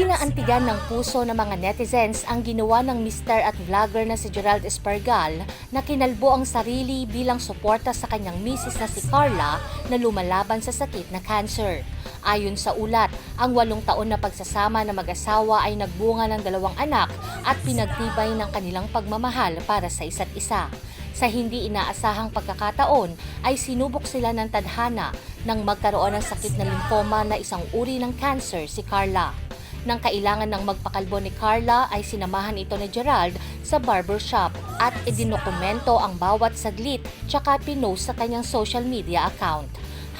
Kinaantigan ng puso ng mga netizens ang ginawa ng Mr. at vlogger na si Gerald Espargal na kinalbo ang sarili bilang suporta sa kanyang misis na si Carla na lumalaban sa sakit na cancer. Ayon sa ulat, ang walong taon na pagsasama ng mag-asawa ay nagbunga ng dalawang anak at pinagtibay ng kanilang pagmamahal para sa isa't isa. Sa hindi inaasahang pagkakataon ay sinubok sila ng tadhana nang magkaroon ng sakit na lymphoma na isang uri ng cancer si Carla. Nang kailangan ng magpakalbo ni Carla ay sinamahan ito ni Gerald sa barbershop at idinokumento ang bawat saglit tsaka pinost sa kanyang social media account.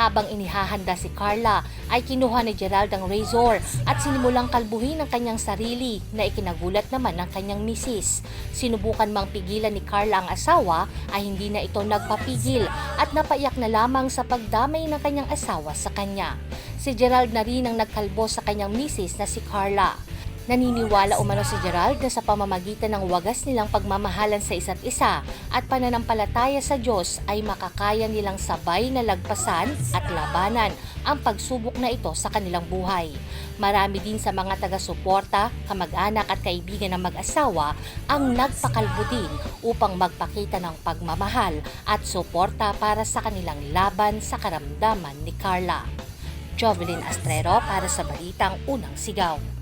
Habang inihahanda si Carla ay kinuha ni Gerald ang razor at sinimulang kalbuhin ang kanyang sarili na ikinagulat naman ng kanyang misis. Sinubukan mang pigilan ni Carla ang asawa ay hindi na ito nagpapigil at napaiyak na lamang sa pagdamay ng kanyang asawa sa kanya. Si Gerald na rin ang nagkalbo sa kanyang misis na si Carla. Naniniwala umano si Gerald na sa pamamagitan ng wagas nilang pagmamahalan sa isa't isa at pananampalataya sa Diyos ay makakaya nilang sabay na lagpasan at labanan ang pagsubok na ito sa kanilang buhay. Marami din sa mga taga-suporta, kamag-anak at kaibigan ng mag-asawa ang nagpakalbo din upang magpakita ng pagmamahal at suporta para sa kanilang laban sa karamdaman ni Carla. Jovelyn Astrero para sa Balitang Unang Sigaw.